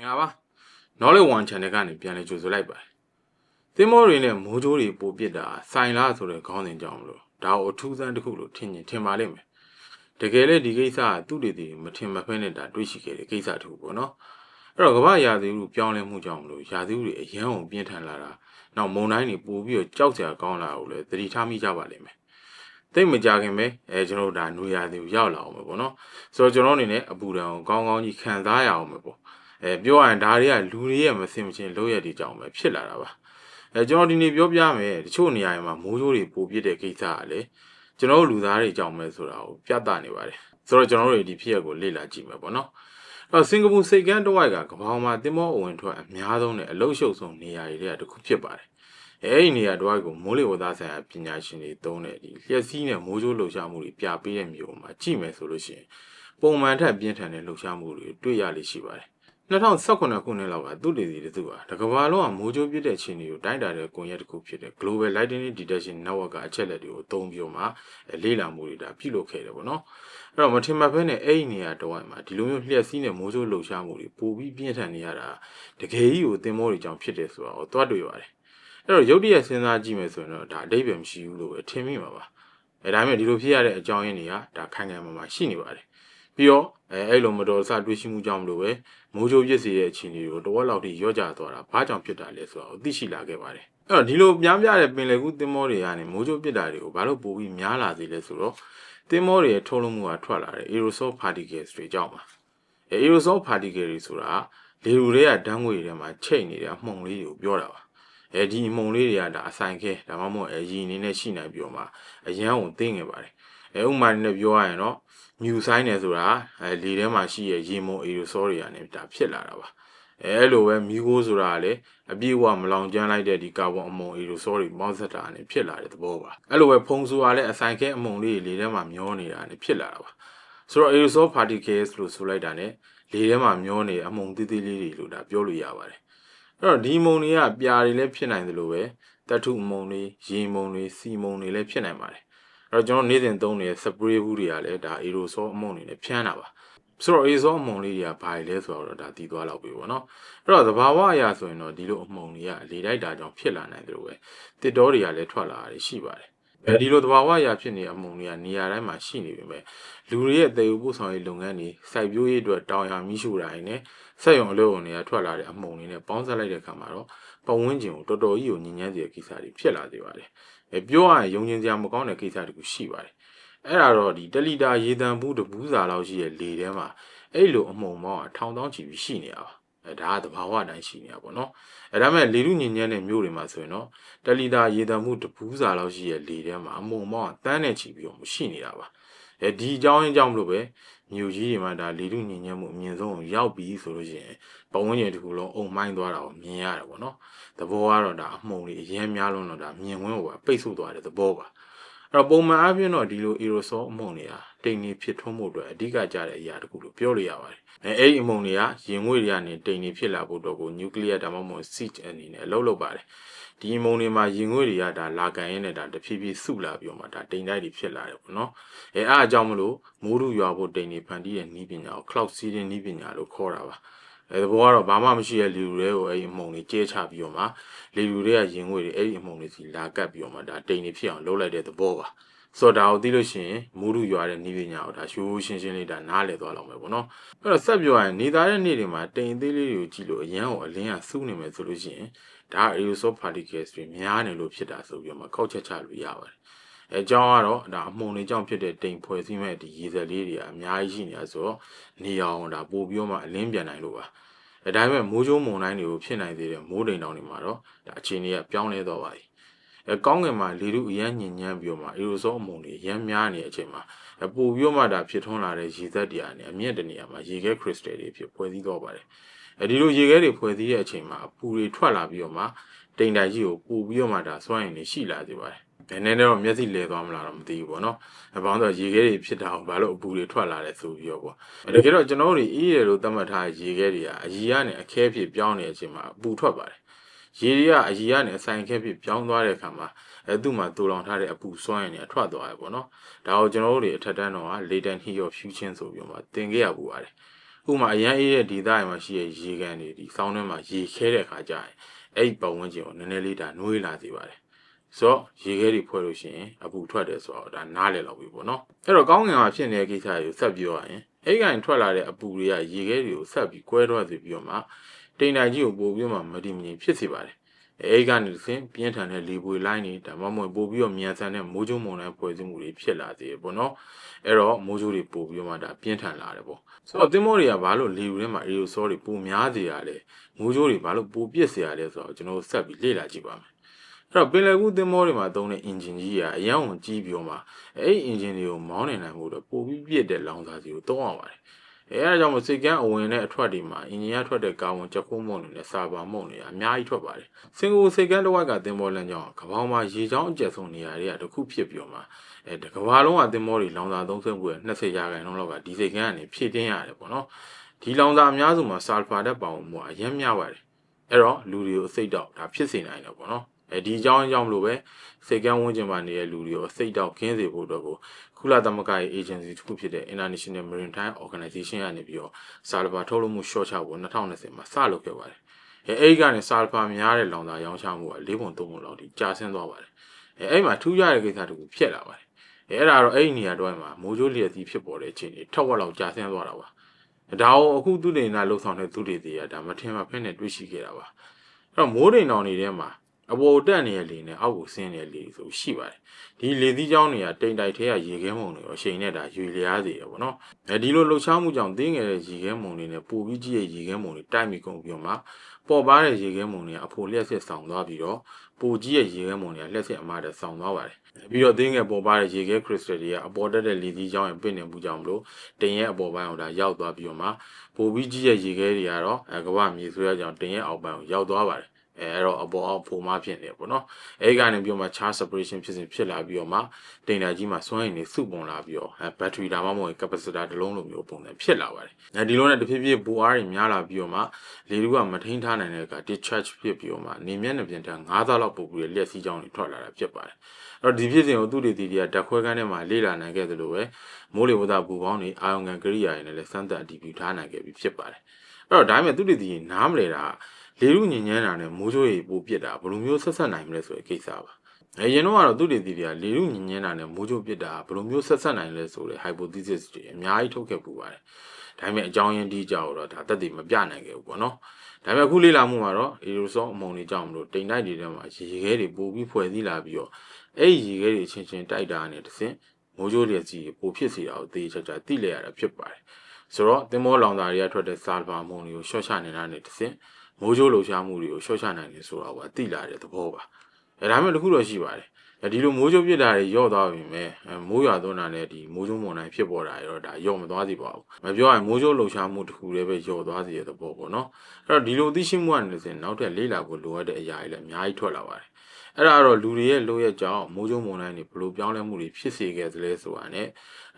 င်္ဂလာပါ Knowledge One Channel ကနေပြန်လည်ကြိုဆိုလိုက်ပါတယ်သင်္ဘောတွေနဲ့မိုးကြိုးတွေပိုပစ်တာဆိုင်လားဆိုတဲ့ခေါင်းစဉ်ကြောင့်မလို့ဒါကိုအထူးဆန်းတစ်ခုလို့ထင်ရင်ထင်ပါလိမ့်မယ်တကယ်လေဒီကိစ္စကသူ့တည်တည်မထင်မဖက်နဲ့ဒါတွေးရှိခဲ့တဲ့ကိစ္စတစ်ခုပေါ့နော်အဲ့တော့ကမ္ဘာရာသီဥတုပြောင်းလဲမှုကြောင့်မလို့ရာသီဥတုတွေအရန်အောင်ပြင်းထန်လာတာနောက်မုန်တိုင်းတွေပိုပြီးတော့ကြောက်စရာကောင်းလာအောင်လည်းသတိထားမိကြပါလိမ့်မယ်သိပ်မကြခင်ပဲအဲကျွန်တော်တို့ဒါနွေရာသီကိုရောက်လာအောင်ပဲပေါ့နော်ဆိုတော့ကျွန်တော်အနေနဲ့အပူဒဏ်ကိုကောင်းကောင်းကြီးခံစားရအောင်ပဲပေါ့ အဲပြောရရင်ဒါတွေကလူတွေရဲ့မစင်မချင်းလုပ်ရတဲ့ကြောင့်ပဲဖြစ်လာတာပါအဲကျွန်တော်ဒီနေ့ပြောပြမယ်တချို့နေရာတွေမှာမိုးကြိုးတွေပိုပြစ်တဲ့ကိစ္စကလေကျွန်တော်တို့လူသားတွေကြောင့်ပဲဆိုတာကိုပြသနေပါတယ်ဆိုတော့ကျွန်တော်တို့ဒီဖြစ်ရက်ကိုလေ့လာကြည့်မယ်ပေါ့နော်အဲ့စင်ကာပူစိတ်ကမ်းတစ်ဝိုက်ကကမ္ဘာမှာတင်မောအဝင်ထွက်အများဆုံးနဲ့အလုရှုပ်ဆုံးနေရာတွေကတစ်ခုဖြစ်ပါတယ်အဲ့ဒီနေရာတစ်ဝိုက်ကိုမိုးလေဝသဆိုင်ရာပညာရှင်တွေသုံးတဲ့ဒီလျှက်စီးနဲ့မိုးကြိုးလှုပ်ရှားမှုတွေပြပေးတဲ့မျိုးမှာကြည့်မယ်ဆိုလို့ရှိရင်ပုံမှန်ထက်ပြင်းထန်တဲ့လှုပ်ရှားမှုတွေတွေ့ရလိမ့်ရှိပါတယ် 2018ခုနှစ်လောက်ကသူတည်တည်တူကတကဘာလုံးကမိုးကြိုးပြစ်တဲ့ချင်းတွေကိုတိုင်းတာတဲ့ကွန်ရက်တစ်ခုဖြစ်တဲ့ Global Lightning Detection Network ကအချက်လက်တွေကိုအသုံးပြုမှလေ့လာမှုတွေဒါပြုလုပ်ခဲ့တယ်ပေါ့နော်အဲ့တော့မထင်မှတ်ဘဲနဲ့အဲ့ဒီနေရာတော့မှာဒီလိုမျိုးလျှက်စီးနဲ့မိုးကြိုးလှုပ်ရှားမှုတွေပိုပြီးပြင်းထန်နေရတာတကယ်ကြီးကိုသင်္ဘောတွေကြောင့်ဖြစ်တယ်ဆိုတာကိုသွားတွေ့ပါတယ်အဲ့တော့ရုပ်တရက်စဉ်းစားကြည့်မယ်ဆိုရင်တော့ဒါအတိတ်ပဲမရှိဘူးလို့ပဲထင်မိမှာပါအဲဒါပေမဲ့ဒီလိုဖြစ်ရတဲ့အကြောင်းရင်းတွေကဒါခိုင်ခိုင်မာမာရှိနေပါတယ် ပြီးတော့အဲအဲ့လိုမတော်ဆတွေးရှိမှုကြောင့်မလို့ပဲမိုးကြိုးပြစ်စီရဲ့အခြေအနေကိုတဝက်လောက်ထိရော့ကျသွားတာဘာကြောင့်ဖြစ်တာလဲဆိုတာကိုသိရှိလာခဲ့ပါတယ်အဲ့တော့ဒီလိုပြင်းပြတဲ့ပင်လယ်ကူးသင်္ဘောတွေကနေမိုးကြိုးပြစ်တာတွေကိုဘာလို့ပိုပြီးများလာသေးလဲဆိုတော့သင်္ဘောတွေရဲ့ထုတ်လွှတ်မှုကထွက်လာတဲ့ aerosol particles တွေကြောင့်ပါအဲ aerosol particles တွေဆိုတာလေလူတွေကဓာတ်ငွေတွေထဲမှာချိတ်နေတဲ့အမှုန်လေးတွေကိုပြောတာပါအဲဒီအမှုန်လေးတွေကဒါအဆိုင်ခဲဒါမှမဟုတ်အရည်အနေနဲ့ရှိနိုင်ပြီးတော့မှအရန်ကိုသိငင်ပါတယ်အဲဥမာနဲ့ပြောရရင်တော့ မြူဆိုင်နေဆိုတာအဲလေထဲမှာရှိရဲ့ရေမုံ aerosol တွေကနေဒါဖြစ်လာတာပါအဲလိုပဲမီးခိုးဆိုတာကလည်းအပြည့်အဝမလောင်ကျွမ်းလိုက်တဲ့ဒီကာဗွန်အမုန် aerosol တွေပေါင်းစပ်တာနဲ့ဖြစ်လာတဲ့သဘောပါအဲလိုပဲဖုံဆိုတာလည်းအဆိုင်ခဲအမုန်လေးတွေလေထဲမှာမျောနေတာနဲ့ဖြစ်လာတာပါဆိုတော့ aerosol particles လို့ဆိုလိုက်တာ ਨੇ လေထဲမှာမျောနေအမုန်သေးသေးလေးတွေလို့ဒါပြောလို့ရပါတယ်အဲ့တော့ဒီမုန်တွေကပြာတွေလည်းဖြစ်နိုင်တယ်လို့ပဲတထုမုန်တွေရေမုန်တွေစီမုန်တွေလည်းဖြစ်နိုင်ပါတယ်အဲ့ တော့ကျွန်တော်နေ့စဉ်သုံးနေတဲ့ spray ဘူးတွေကလည်းဒါ aerosol အမုန်တွေနဲ့ဖြန်းတာပါဆိုတော့ aerosol အမုန်လေးတွေကဘာလဲဆိုတော့ဒါတည်သွားလောက်ပြီပေါ့နော်အဲ့တော့သဘာဝအရာဆိုရင်တော့ဒီလိုအမုန်တွေကလေတိုက်တာကြောင့်ဖြစ်လာနိုင်တယ်လို့ပဲတစ်တော်တွေကလည်းထွက်လာတာရှိပါတယ်အဲဒီလိုသဘာဝအရာဖြစ်နေတဲ့အမုန်တွေကနေရာတိုင်းမှာရှိနေပေမဲ့လူတွေရဲ့တည်ယူပို့ဆောင်ရေးလုပ်ငန်းတွေစိုက်ပျိုးရေးအတွက်တောင်ယာမိရှုတိုင်းနဲ့စက်ရုံအလုပ်ရုံတွေကထွက်လာတဲ့အမုန်တွေနဲ့ပေါင်းစပ်လိုက်တဲ့အခါမှာတော့ပတ်ဝန်းကျင်ကိုတော်တော်ကြီးကိုညဉ့်ညမ်းစေတဲ့ကိစ္စတွေဖြစ်လာသေးပါတယ်။ အဲပြောရရင်ယုံကျင်စရာမကောင်းတဲ့ကိစ္စတခုရှိပါတယ်။အဲ့ဒါတော့ဒီတလီတာရေတံဘူးတပူးစာလောက်ရှိတဲ့လေထဲမှာအဲ့လိုအမုန်မောင်းထောင်တောင်းချီပြီးရှိနေတာပါ။အဲဒါကသဘာဝတိုင်းရှိနေတာပေါ့နော်။အဲဒါမဲ့လေလူညဉ့်ညမ်းတဲ့မျိုးတွေမှာဆိုရင်တော့တလီတာရေတံမှုတပူးစာလောက်ရှိတဲ့လေထဲမှာအမုန်မောင်းတန်းနဲ့ချီပြီးတော့ရှိနေတာပါ။ အဲဒီအကြောင်းရင်းကြောင့်မလို့ပဲမြို့ကြီးတွေမှာဒါလေလူညဉ့်ညမ်းမှုအမြင့်ဆုံးကိုရောက်ပြီဆိုလို့ရှိရင်ပတ်ဝန်းကျင်တစ်ခုလုံးအုံမိုင်းသွားတာကိုမြင်ရတယ်ပေါ့နော်။သဘောကတော့ဒါအမှုန်တွေအရင်များလုံးတော့ဒါမြင်ဝင်းကိုပိတ်ဆို့သွားတဲ့သဘောပါ။အဲ့တော့ပုံမှန်အားဖြင့်တော့ဒီလို aerosol အမှုန်တွေကတိမ်နေဖြစ်ထွန်းမှုအတွက်အဓိကကြတဲ့အရာတစ်ခုလို့ပြောလို့ရပါတယ်။ အဲအဲ့ဒီအမှုန်တွေကရင်ငွေတွေကနေတိမ်နေဖြစ်လာဖို့တော့ကို nuclear ဒါမှမဟုတ် seed အနေနဲ့အလုပ်လုပ်ပါတယ်။ဒီမုံတွေမှာရင်ငွေတွေကဒါလာကန်ရင်းနဲ့ဒါတဖြည်းဖြည်းစုလာပြီးတော့မှဒါတိမ်တိုက်တွေဖြစ်လာတယ်ပေါ့နော်အဲအားအကြောင်းမလို့မိုးရုရွာဖို့တိမ်တွေဖန်တီးတဲ့နီးပညာကို cloud seeding နီးပညာလို့ခေါ်တာပါ အဲဘောကတော့ဘာမှမရှိတဲ့လေလူတွေကိုအဲ့ဒီအမုံတွေကျဲချပြီးတော့မှလေလူတွေကရင်ငွေတွေအဲ့ဒီအမုံတွေစီလာကပ်ပြီးတော့မှဒါတိမ်တွေဖြစ်အောင်လုပ်လိုက်တဲ့သဘောပါဆိုတော့ဒါကိုသိလို့ရှိရင်မူရုရွာတဲ့နီးပညာကိုဒါရှိုးရှင်းရှင်းလေးဒါနားလည်သွားလောက်မယ်ပေါ့နော်အဲ့တော့ဆက်ပြောရရင်နေသားတဲ့နေ့တွေမှာတိမ်သေးလေးတွေကိုကြည့်လို့အရန်ကိုအလင်းကစူးနေမယ်ဆိုလို့ရှိရင်ဒါ aerosol particles တွေများနေလို့ဖြစ်တာဆိုပြီးတော့မှကောက်ချက်ချလို့ရပါတယ် အဲကြောင်းကတော့ဒါအမှုန်တွေကြောင့်ဖြစ်တဲ့တိမ်ဖွဲ့စည်းမဲ့ဒီရေစက်လေးတွေကအများကြီးရှိနေတာဆိုတော့နေအောင်ဒါပို့ပြီးတော့မှအလင်းပြန်နိုင်လို့ပါအဲဒါပေမဲ့မိုးကြိုးမုန်တိုင်းတွေကိုဖြစ်နိုင်သေးတဲ့မိုးတိမ်တောင်တွေမှာတော့ဒါအခြေအနေကပြောင်းလဲသွားပါပြီအဲကောင်းကင်မှာလေထုအရန်ညင်ညမ်းပြီးတော့မှ aerosol အမှုန်တွေရမ်းများနေတဲ့အချိန်မှာအပူပြီးတော့မှဒါဖြစ်ထွန်းလာတဲ့ရေစက်တွေအနေအမြင့်တနေရာမှာရေခဲ crystal တွေဖြစ်ဖွဲ့စည်းသွားပါတယ်အဲဒီလိုရေခဲတွေဖွဲ့စည်းတဲ့အချိန်မှာအပူတွေထွက်လာပြီးတော့မှတိမ်တိုင်ကြီးကိုပူပြီးတော့မှဒါစွန့်ရင်နေရှိလာစေပါတယ် ဘယ်နဲ့တော့မျက်စိလဲသွားမလားတော့မသိဘူးပေါ့နော်။အပေါင်းတော့ရေခဲတွေဖြစ်တာအောင်ဘာလို့အပူတွေထွက်လာလဲဆိုပြီးတော့ပေါ့။တကယ်တော့ကျွန်တော်တို့အေးရလို့သတ်မှတ်ထားရေခဲတွေကအရီကနေအခဲဖြစ်ပြောင်းနေတဲ့အချိန်မှာအပူထွက်ပါတယ်။ရေတွေကအရီကနေအဆိုင်ခဲဖြစ်ပြောင်းသွားတဲ့အခါမှာအဲသူ့မှာတူလောင်ထားတဲ့အပူစွမ်းရည်နဲ့အထွက်သွားရပေါ့နော်။ဒါကိုကျွန်တော်တို့တွေအထက်တန်းတော့ latent heat of fusion ဆိုပြီးတော့မှသင်ခဲ့ရပူပါတယ်။ဥဥပမာအရန်အေးတဲ့ဒေသတွေမှာရှိတဲ့ရေကန်တွေဒီစောင်းထဲမှာရေခဲတဲ့အခါကျရင်အဲ့ဒီပတ်ဝန်းကျင်ကိုနည်းနည်းလေးဒါနှွေးလာစေပါတယ် ဆိုတော့ရေခဲတွေဖွဲ့လို့ရှိရင်အပူထွက်တယ်ဆိုတော့ဒါနားလည်လောက်ပြီပေါ့နော်အဲ့တော့ကောင်းငင်မှာဖြစ်နေတဲ့ကိစ္စတွေကိုဆက်ပြောရရင်အဲ့ဒီကန်ထွက်လာတဲ့အပူတွေကရေခဲတွေကိုဆက်ပြီးကွဲတော့စေပြီးတော့မှတိမ်တိုင်ကြီးကိုပို့ပြီးတော့မှမတိမငြိမ်ဖြစ်စေပါတယ်အဲ့ဒီကနေတစ်ဆင့်ပြင်းထန်တဲ့လေပွေလိုင်းတွေဒါမှမဟုတ်ပို့ပြီးတော့မြန်ဆန်တဲ့မိုးကြိုးမုန်တိုင်းဖွဲ့စည်းမှုတွေဖြစ်လာစေပေါ့နော်အဲ့တော့မိုးကြိုးတွေပို့ပြီးတော့မှဒါပြင်းထန်လာတယ်ပေါ့ဆိုတော့တင်မောတွေကဘာလို့လေယူထဲမှာအေရိုဆောတွေပိုများစေရလဲမိုးကြိုးတွေဘာလို့ပိုပြစ်စေရလဲဆိုတော့ကျွန်တော်တို့ဆက်ပြီးလေ့လာကြည့်ပါမယ်အဲ့ တော့ပင်လယ်ကူးသင်္ဘောတွေမှာသုံးတဲ့အင်ဂျင်ကြီးကအရောင်ဝင်ကြီးပြီးတော့မှအဲ့ဒီအင်ဂျင်တွေကိုမောင်းနေနိုင်မှုတော့ပိုပြီးပြည့်တဲ့လောင်စာစီကိုသုံးအောင်ပါတယ်။အဲအဲဒါကြောင့်မစိတ်ကန်းအဝင်နဲ့အထွက်တွေမှာအင်ဂျင်ကထွက်တဲ့ကာဗွန်ချက်ခိုးမုန့်တွေနဲ့စာပါမုန့်တွေအများကြီးထွက်ပါတယ်။စင်ကာပူစိတ်ကန်းတစ်ဝက်ကသင်္ဘောလမ်းကြောင်းကကမ္ဘာမှာရေချောင်းအကျယ်ဆုံးနေရာတွေကတစ်ခုဖြစ်ပြီးတော့မှအဲတကမ္ဘာလုံးကသင်္ဘောတွေလောင်စာသုံးစွဲမှုရဲ့20ရာခိုင်နှုန်းလောက်ကဒီစိတ်ကန်းကနေဖြည့်တင်းရတယ်ပေါ့နော်။ဒီလောင်စာအများစုမှာဆာလ်ဖာဓာတ်ပါဝင်မှုအရင်များပါတယ်။အဲ့တော့လူတွေကိုအစိတ်တော့ဒါဖြစ်စေနိုင်တယ်ပေါ့နော်။ အဲဒီအကြောင်းအကြောင်းမလို့ပဲစိတ်ကန်းဝန်းကျင်မှာနေတဲ့လူတွေကိုအစိတ်တော့ခင်းစေဖို့အတွက်ကိုကုလသမဂ္ဂရဲ့ agency တစ်ခုဖြစ်တဲ့ International Maritime Organization ကနေပြီးတော့ဆာလ်ဖာထုတ်လုပ်မှု short ချဖို့2020မှာစလုပ်ခဲ့ပါတယ်။အဲအဲ့ဒီကနေဆာလ်ဖာများတဲ့လောင်စာရောင်းချမှုက၄ပုံ၃ပုံလောက်ထိကျဆင်းသွားပါတယ်။အဲအဲ့မှာထူးခြားတဲ့ကိစ္စတစ်ခုဖြစ်လာပါတယ်။အဲအဲ့ဒါတော့အဲ့ဒီနေရာတော့မှာမိုးကြိုးလျက်စီဖြစ်ပေါ်တဲ့အခြေအနေထက်ဝက်လောက်ကျဆင်းသွားတာပါ။ဒါကိုအခုသူတေနာလှုပ်ဆောင်တဲ့သူတေတွေကဒါမထင်မှဖက်နဲ့တွေ့ရှိခဲ့တာပါ။အဲ့တော့မိုးတိမ်တောင်တွေထဲမှာ အပေါ်တက်နေတဲ့လေနဲ့အောက်ကိုဆင်းနေတဲ့လေဆိုရှိပါတယ်ဒီလေသီးချောင်းတွေကတိမ်တိုက်ထဲကရေခဲမုန်တွေရောရှိန်နဲ့ဒါရွေလျားစေရပေါ့နော်အဲဒီလိုလှုပ်ရှားမှုကြောင့်တင်းငယ်တဲ့ရေခဲမုန်တွေနဲ့ပိုပြီးကြီးရဲ့ရေခဲမုန်တွေတိုက်မိကုန်ပြီးတော့မှပေါ်ပါတဲ့ရေခဲမုန်တွေကအဖိုလျက်ဆက်ဆောင်သွားပြီးတော့ပိုကြီးရဲ့ရေခဲမုန်တွေကလက်ဆက်အမတဲ့ဆောင်သွားပါတယ်ပြီးတော့တင်းငယ်ပေါ်ပါတဲ့ရေခဲခရစ်စတယ်တွေကအပေါ်တက်တဲ့လေသီးချောင်းရဲ့ပင့်နေမှုကြောင့်မလို့တင်ရဲ့အပေါ်ပိုင်းအောင်ဒါရောက်သွားပြီးတော့မှပိုပြီးကြီးရဲ့ရေခဲတွေကတော့အဲကမ္ဘာမြေဆွဲကြောင့်တင်ရဲ့အောက်ပိုင်းကိုရောက်သွားပါတယ် အဲအဲ့တော့အပေါ်အောက်ဖိုမဖြစ်နေပေါ့နော်အဲဒီကနေပြီးတော့မှ charge separation ဖြစ်စဉ်ဖြစ်လာပြီးတော့မှတိမ်တာကြီးမှာစွမ်းရည်တွေစုပုံလာပြီးတော့အဲ battery ဒါမှမဟုတ် capacitor တစ်လုံးလိုမျိုးပုံစံဖြစ်လာပါတယ်အဲဒီလိုနဲ့တဖြည်းဖြည်းဘူအားတွေများလာပြီးတော့မှလေတူကမထိန်ထားနိုင်တဲ့အခါ discharge ဖြစ်ပြီးတော့မှနေမျက်နှာပြင်တန်း9သလောက်ပုတ်ပြီးလက်စီးကြောင်းတွေထွက်လာတာဖြစ်ပါတယ်အဲ့တော့ဒီဖြစ်စဉ်ကိုသူတွေတီတွေကဓာတ်ခွဲခန်းထဲမှာလေ့လာနိုင်ခဲ့သလိုပဲမိုးလေဝသဘူပေါင်းတွေအာယုံခံကရိယာတွေနဲ့လည်းစမ်းသပ်အတည်ပြုထားနိုင်ခဲ့ပြီးဖြစ်ပါတယ်အဲ့တော့ဒါပေမဲ့သူတွေတီနားမလဲတာ လေရုညဉ့်ညမ်းတာနဲ့မိုးကြိုးရီပိုပြစ်တာဘယ်လိုမျိုးဆက်ဆက်နိုင်မလဲဆိုတဲ့ကိစ္စပါအရင်တော့ကတော့သူတွေတီတွေကလေရုညဉ့်ညမ်းတာနဲ့မိုးကြိုးပြစ်တာဘယ်လိုမျိုးဆက်ဆက်နိုင်လဲဆိုတဲ့ hypothesis တွေအများကြီးထုတ်ခဲ့ပူပါတယ်ဒါပေမဲ့အကြောင်းရင်းဒီကြောက်တော့ဒါတက်တည်မပြနိုင်ခဲ့ဘူးပေါ့နော်ဒါပေမဲ့အခုလေ့လာမှုမှာတော့ aerosol အမုံတွေကြောင့်မလို့တိမ်တိုက်တွေထဲမှာရေခဲတွေပိုပြီးဖွဲ့စည်းလာပြီးတော့အဲ့ဒီရေခဲတွေချင်းချင်းတိုက်တာနဲ့တဆင့်မိုးကြိုးလျက်ကြီးပိုဖြစ်စီတာကိုသိချာချာသိလဲရတာဖြစ်ပါတယ်ဆိုတော့သင်္ဘောလောင်စာတွေကထွက်တဲ့ဆာလ်ဖာမုံတွေကိုရှော့ချနေတာနဲ့တဆင့် မိုးကြိုးလှုပ်ရှားမှုတွေကိုရှော့ချနိုင်တယ်ဆိုတာကိုအသိလာတဲ့သဘောပါအဲဒါမှမဟုတ်တစ်ခုတော့ရှိပါတယ်ဒီလိုမိုးကြိုးပြစ်တာတွေရော့သွားပြီမဲ့မိုးရွာသွန်းတာနဲ့ဒီမိုးကြိုးမွန်တိုင်းဖြစ်ပေါ်တာရောဒါရော့မသွားစီပါဘူးမပြောရင်မိုးကြိုးလှုပ်ရှားမှုတစ်ခုလည်းပဲရော့သွားစီတဲ့သဘောပေါ့နော်အဲ့တော့ဒီလိုသိရှိမှုကနေစဉ်နောက်ထပ်လေးလာဖို့လိုအပ်တဲ့အရာတွေလည်းအများကြီးထွက်လာပါတယ် အဲ့ဒါကတော့လူတွေရဲ့လိုရဲ့ကြောင့်မိုးကြိုးမွန်တိုင်းတွေဘလို့ပြောင်းလဲမှုတွေဖြစ်စေခဲ့သလဲဆိုတာနဲ့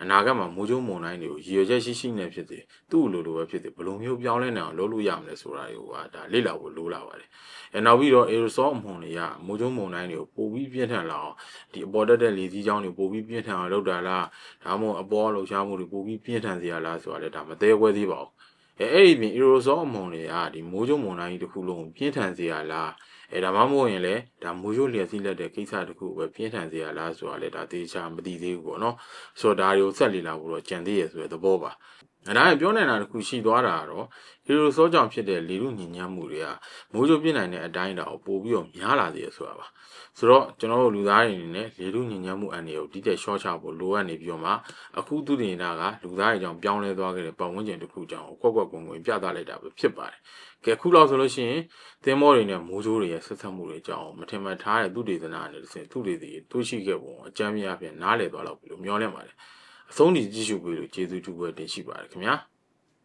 အနာဂတ်မှာမိုးကြိုးမွန်တိုင်းတွေကိုရည်ရွယ်ချက်ရှိရှိနဲ့ဖြစ်စေသူ့လိုလိုပဲဖြစ်စေဘလို့မျိုးပြောင်းလဲနိုင်အောင်လုပ်လို့ရမလဲဆိုတာတွေကဒါလေ့လာဖို့လိုလာပါတယ်။အဲနောက်ပြီးတော့ aerosol အမွန်တွေကမိုးကြိုးမွန်တိုင်းတွေကိုပိုပြီးပြင်းထန်လာအောင်ဒီအပေါ်တက်တဲ့လေစီးကြောင်းတွေပိုပြီးပြင်းထန်အောင်လုပ်တာလားဒါမှမဟုတ်အပေါ်လှုပ်ရှားမှုတွေပိုပြီးပြင်းထန်စေရလားဆိုတာလည်းဒါမသေးခွဲသေးပါဘူး။အဲအဲ့ဒီပြင် aerosol အမွန်တွေကဒီမိုးကြိုးမွန်တိုင်းတစ်ခုလုံးပြင်းထန်စေရလား အဲဒါမှမဟုတ်ရင်လည်းဒါမိုးရိုးလျက်စီးလက်တဲ့ကိစ္စတခုပဲပြင်းထန်စေရလားဆိုတာလည်းဒါသေချာမသိသေးဘူးပေါ့နော်ဆိုတော့ဒါတွေကိုဆက်လေလာဖို့တော့ကြံသေးရဆိုတဲ့သဘောပါ အဲဒါပြောနိုင်တာတခုရှိသွားတာကတော့ဟီရိုဆောကြောင့်ဖြစ်တဲ့လေလူညဉ့်ညမ်းမှုတွေကမိုးကြိုးပြစ်နိုင်တဲ့အတိုင်းတာကိုပို့ပြီးတော့များလာသေးရဆိုတာပါဆိုတော့ကျွန်တော်တို့လူသားတွေအနေနဲ့လေလူညဉ့်ညမ်းမှုအန်တွေကိုဒီတဲ့ short ချဖို့လိုအပ်နေပြီးတော့မှအခုသူတင်တာကလူသားတွေကြောင့်ပြောင်းလဲသွားခဲ့တဲ့ပတ်ဝန်းကျင်တစ်ခုကြောင့်ကွက်ကွက်ကွန်ကွန်ပြသလိုက်တာပဲဖြစ်ပါတယ်ကဲခုလောက်ဆိုလို့ရှိရင်သင်္ဘောတွေနဲ့မိုးကြိုးတွေရဲ့ဆက်ဆက်မှုတွေကြောင့်မထင်မှတ်ထားတဲ့သူဒေသနာနဲ့တစ်ဆင့်သူတွေစီတွေးရှိခဲ့ပုံအကြမ်းများဖြင့်နားလည်သွားတော့ပြီလို့မျှော်လင့်ပါတယ်အ ဆုံးထိကြည့်ရှုပေးလို့ကျေးဇူးတူပွဲတင်ရှိပါတယ်ခင်ဗျာ